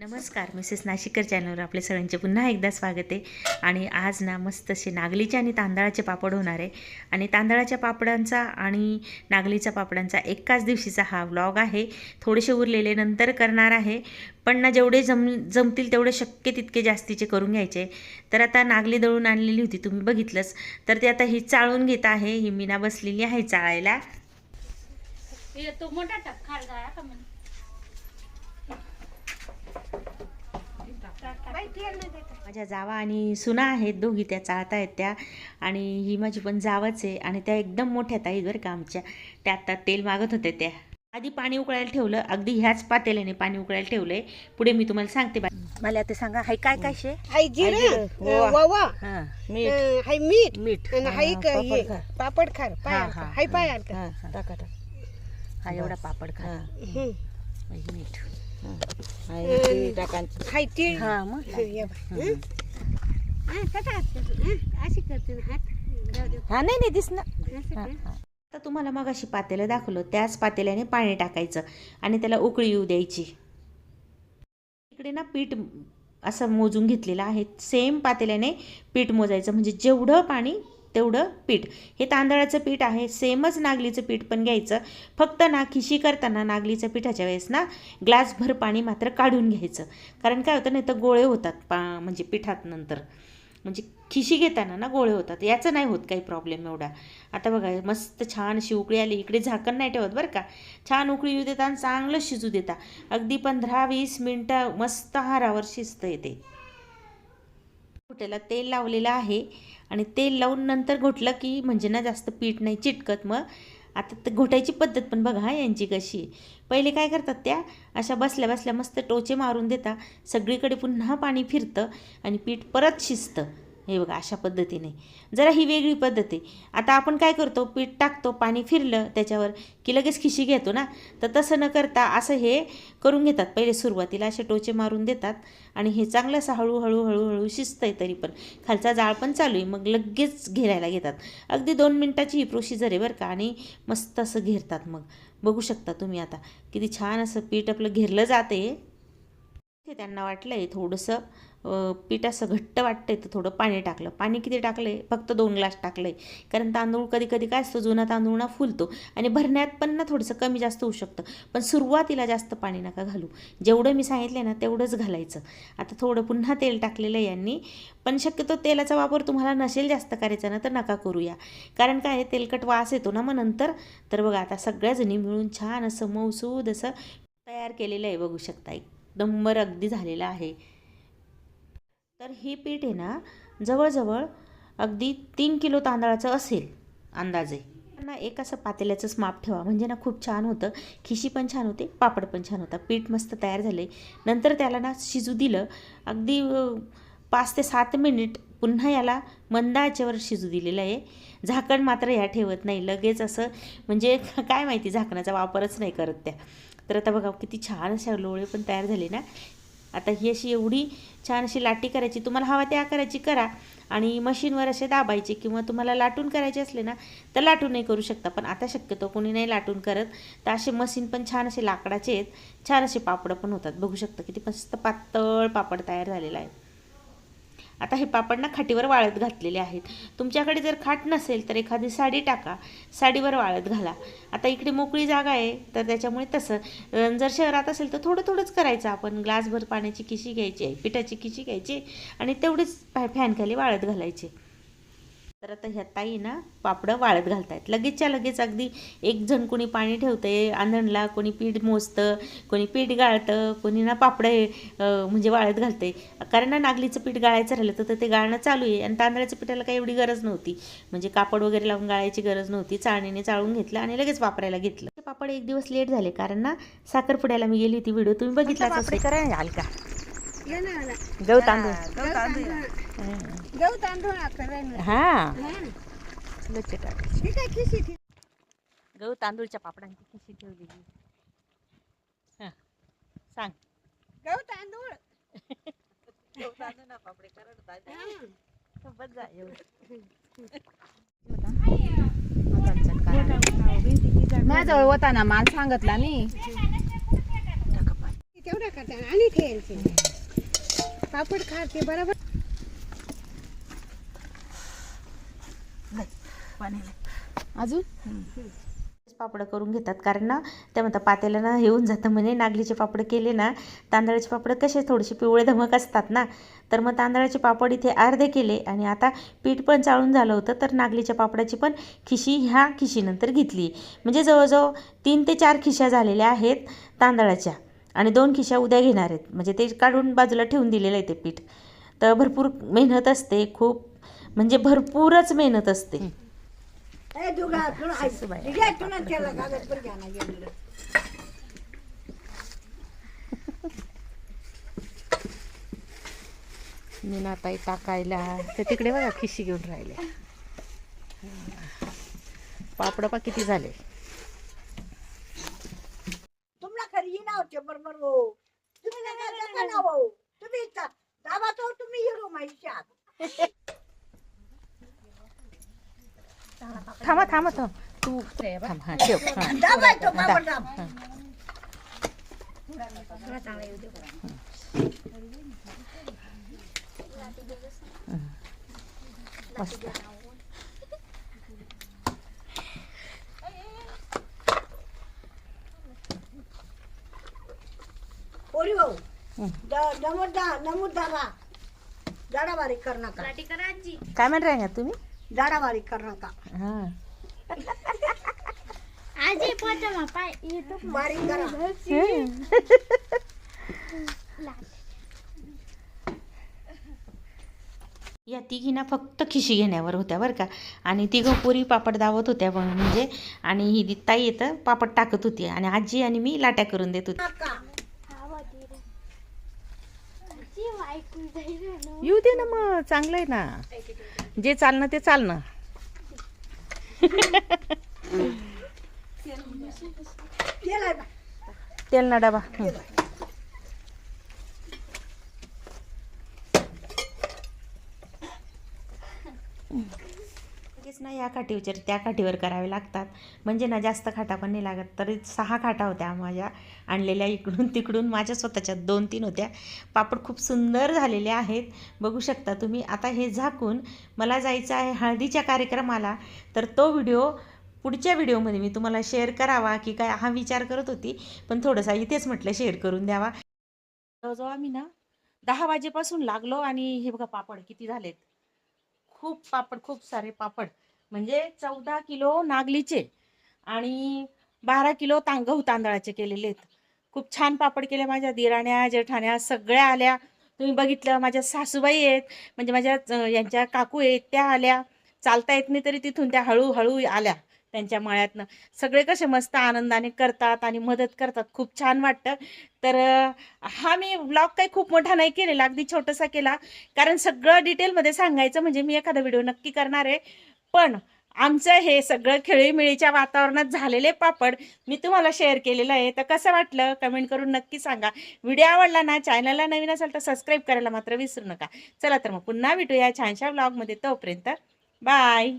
नमस्कार मिसेस नाशिकर चॅनलवर आपले सगळ्यांचे पुन्हा एकदा स्वागत आहे. आणि आज ना मस्त असे नागलीचे आणि तांदळाचे पापड होणार आहे. आणि तांदळाच्या पापडांचा आणि नागलीच्या पापडांचा एकाच दिवशीचा हा व्लॉग आहे. थोडेसे उरलेले नंतर करणार आहे. पण ना जेवढे जम जमतील तेवढे शक्य तितके जास्तीचे करून घ्यायचे. तर आता नागली दळून आणलेली होती तुम्ही बघितलंच. तर ते आता ही चाळून घेत आहे. ही मीना बसलेली आहे चाळायला. तो मोठा टप खाल गया का मैंने माझ्या जावा आणि सुना आहेत दोघी त्या चाळत आहेत त्या. आणि ही माझी पण जावच आहे. आणि त्या एकदम मोठ्या ताईत बरं का आमच्या. त्या आता तेल मागत होते त्या. आधी पाणी उकळायला ठेवलं. अगदी ह्याच पातेल्याने पाणी उकळायला ठेवलंय. पुढे मी तुम्हाला सांगते मला ते सांगा हाय काय काय शे? हाय जिरं. ववा. हां. अं, हाय मीठ. मीठ. आणि हाय क- हे? पापड खार पाय हा. हाय पाय हां एवढा पापड खा हं. मीठ. हा मग अशी करते हा नाही नाही दिसणार आता तुम्हाला मग अशी पातेलं दाखवलं त्याच पातेल्याने पाणी टाकायचं आणि त्याला उकळी येऊ द्यायची. इकडे ना पीठ असं मोजून घेतलेलं आहे. सेम पातेल्याने पीठ मोजायचं. म्हणजे जेवढं पाणी तेवढं पीठ. हे तांदळाचं पीठ आहे सेमच नागलीचं पीठ पण घ्यायचं. फक्त ना खिशी करताना नागलीचं पिठाच्या वेळेस ना ग्लासभर पाणी मात्र काढून घ्यायचं. कारण काय होतं नाही तर गोळे होतात पा म्हणजे पिठात नंतर. म्हणजे खिशी घेताना ना गोळे होतात. याचं नाही होत काही प्रॉब्लेम एवढा. आता बघा मस्त छान अशी उकळी आली. इकडे झाकण नाही ठेवत बरं का. छान उकळी येऊ देता आणि चांगलं शिजू देता. अगदी पंधरा वीस मिनटं मस्त हारावर शिजतं येते घोट्याला तेल लावलेलं आहे. आणि तेल लावून नंतर घोटलं की म्हणजे ना जास्त पीठ नाही चिटकत मग. आता ते घोटायची पद्धत पण बघा यांची कशी. पहिले काय करतात त्या? अशा बसल्या बसल्या मस्त टोचे मारून देता. सगळीकडे पुन्हा पाणी फिरतं आणि पीठ परत शिजतं. हे बघा अशा पद्धतीने. जरा ही वेगळी पद्धत आहे. आता आपण काय करतो पीठ टाकतो पाणी फिरलं त्याच्यावर की लगेच खिशी घेतो ना? तर तसं न करता असं हे करून घेतात. पहिले सुरुवातीला असे टोचे मारून देतात आणि हे चांगलं असं हळूहळू हळूहळू शिजतं आहे तरी पण. खालचा जाळ पण चालू आहे मग लगेच घेरायला घेतात. अगदी दोन मिनटाची ही प्रोसिजर आहे बरं का आणि मस्त असं घेरतात मग. बघू शकता तुम्ही आता. किती छान असं पीठ आपलं घेरलं जाते ते त्यांना वाटलं आहे थोडंसं पीठ असं घट्ट वाटतंय तर थोडं पाणी टाकलं. पाणी किती टाकलं आहे फक्त दोन ग्लास टाकलं आहे कारण तांदूळ कधी कधी काय असतो जुना तांदूळ ना फुलतो आणि भरण्यात पण ना थोडंसं कमी जास्त होऊ शकतं. पण सुरुवातीला जास्त पाणी नका घालू. जेवढं मी सांगितलं ना तेवढंच घालायचं. आता थोडं पुन्हा तेल टाकलेलं आहे यांनी. पण शक्यतो तेलाचा वापर तुम्हाला नसेल जास्त करायचा ना तर नका करूया. कारण काय आहे, तेलकट वास येतो ना मग नंतर. तर बघा आता सगळ्याजणी मिळून छान असं मौसूद असं तयार केलेलं आहे बघू शकता एक नंबर अगदी झालेला आहे. तर हे पीठ आहे ना जवळजवळ अगदी तीन किलो तांदळाचं असेल अंदाजे. ना एक असं पातेल्याचंच माप ठेवा. म्हणजे ना खूप छान होतं. खिशी पण छान होते पापड पण छान होता. पीठ मस्त तयार झाले नंतर त्याला ना शिजू दिलं अगदी पाच ते सात मिनिट पुन्हा याला मंद आचेवर शिजू दिलेलं आहे. झाकण मात्र या ठेवत नाही. लगेच असं म्हणजे काय माहिती झाकणाचा वापरच नाही करत त्या. तर आता बघा किती छान अशा लोळे पण तयार झाले ना. आता ही अशी एवढी छान अशी लाटी करायची तुम्हाला हवा त्या करायची करा. आणि मशीनवर असे दाबायचे किंवा तुम्हाला लाटून करायचे असले ना तर लाटूनही करू शकता. पण आता शक्यतो कोणी नाही लाटून करत. तर असे मशीन पण छान असे लाकडाचे आहेत. छान असे पापडं पण होतात. बघू शकता किती मस्त पातळ पापड तयार झालेला आहे. आता हे पापड ना खाटीवर वाळत घातलेले आहेत. तुमच्याकडे जर खाट नसेल तर एखादी साडी टाका. साडीवर वाळत घाला. आता इकडे मोकळी जागा आहे तर त्याच्यामुळे तसं. जर शहरात असेल तर थोडं थोडंच करायचं आपण. ग्लासभर पाण्याची किशी घ्यायची आहे पिठाची किशी घ्यायची आणि तेवढेच फॅनखाली वाळत घालायचे. तर आता ह्या ताई ना पापडं वाळत घालतायत. लगेचच्या लगेच अगदी एक जण कोणी पाणी ठेवतंय आंधणला कोणी पीठ मोजतं कोणी पीठ गाळतं कोणी ना पापडं हे, म्हणजे वाळत घालते कारण ना नागलीचं पीठ गाळायचं राहिलं तर ते गाळणं चालू आहे आणि तांदळाच्या पिठाला काही एवढी गरज नव्हती. म्हणजे कापड वगैरे लावून गाळायची गरज नव्हती. चाळणीने चाळून घेतलं आणि लगेच वापरायला घेतलं. ते पापड एक दिवस लेट झाले कारण ना साखरपुड्याला मी गेली होती व्हिडिओ. तुम्ही बघितलाच असेल. हलका. ये ना आला. गहू तांदूळ. गहू तांदूळ गहू तांदूळ हा. ठीक आहे खिशी ठेव. गहू तांदूळच्या पापडांची खिशी ठेवलेली. हं, सांग. गहू तांदूळ. सोबत जा एवढं. माझ्याजवळ होता ना माल सांगितला नाही तेवढं करते आणि ठेवायचे. पापड खाते बरोबर? अजून? पापडं करून घेतात. कारण ना त्या म्हणतात पातेला ना येऊन जातं म्हणे. नागलीचे पापड केले ना तांदळाचे पापड कसे थोडेसे पिवळे धमक असतात ना. तर मग तांदळाचे पापड इथे अर्धे केले आणि आता पीठ पण चाळून झालं होतं. तर नागलीच्या पापडाची पण खिशी ह्या खिशीनंतर घेतली. म्हणजे जवळजवळ तीन ते चार खिशा झालेल्या आहेत तांदळाच्या. आणि दोन खिशा उद्या घेणार आहेत. म्हणजे ते काढून बाजूला ठेवून दिलेलं आहे ते पीठ. तर भरपूर मेहनत असते. खूप म्हणजे भरपूरच मेहनत असते. मीनाताई टाकायला. ते तिकडे बघा खिशी घेऊन राहिले. पापड पा किती झाले? तुम्हाला खरी येणार होते बरोबर हो. तुम्ही नाही नका ना हो तुम्ही इथं दाबा तो तुम्ही हिरो माहिती थांबा थांबा थांब तू थांब हा ठेव हा दाबा तो बाबा दाब मस्त पोरी भाऊ नमूद दा नमूद दाबा जाडा बारीक कर नका काय म्हण राहिला तुम्ही जाडा बारीक कर नका. हा. आजी पोचा पाय येतो बारीक करा. या तिघी ना फक्त खिशी घेण्यावर होत्या बरं का. आणि तिघं पोरी पापड दावत होत्या म्हणजे. आणि ही दी- ताई येतं पापड टाकत होती. आणि आजी आणि मी लाट्या करून देत होती. येऊ दे ना मग चांगलं आहे ना जे चालणं ते चालणं तेल ना डबा हं. ना या काठीवर त्या काठीवर करावे लागतात. म्हणजे ना जास्त खाटा पण नाही लागत. तरी सहा खाटा होत्या माझ्या आणलेल्या इकडून तिकडून. माझ्या स्वतःच्या दोन तीन होत्या. पापड खूप सुंदर झालेले आहेत. बघू शकता तुम्ही. आता हे झाकून मला जायचं आहे हळदीच्या कार्यक्रमाला. तर तो व्हिडिओ पुढच्या व्हिडिओमध्ये मी तुम्हाला शेअर करावा की काय हा विचार करत होती. पण थोडंसा इथेच म्हटलं शेअर करून द्यावा. जवळजवळ आम्ही ना दहा वाजेपासून लागलो आणि हे बघा पापड किती झालेत. खूप पापड खूप सारे पापड. म्हणजे चौदा किलो नागलीचे आणि बारा किलो तांगहू तांदळाचे केलेले आहेत. खूप छान पापड केले माझ्या दिराण्या जेठाण्या सगळ्या आल्या. तुम्ही बघितलं माझ्या सासूबाई आहेत म्हणजे माझ्या यांच्या काकू आहेत त्या आल्या. चालता येत नाही तरी तिथून त्या हळूहळू आल्या त्यांच्या मळ्यातनं. सगळे कसे मस्त आनंदाने करतात आणि मदत करतात. खूप छान वाटतं. तर हा मी ब्लॉग काही खूप मोठा नाही केलेला अगदी छोटासा केला. कारण सगळं डिटेलमध्ये सांगायचं म्हणजे मी एखादा व्हिडिओ नक्की करणार आहे. पण आमचं हे सगळं खेळीमिळीच्या वातावरणात झालेले पापड मी तुम्हाला शेअर केलेलं आहे. तर कसं वाटलं? कमेंट करून नक्की सांगा. व्हिडिओ आवडला ना चॅनलला नवीन असेल तर सबस्क्राईब करायला मात्र विसरू नका. चला तर मग पुन्हा भेटूया छानशा ब्लॉगमध्ये तोपर्यंत बाय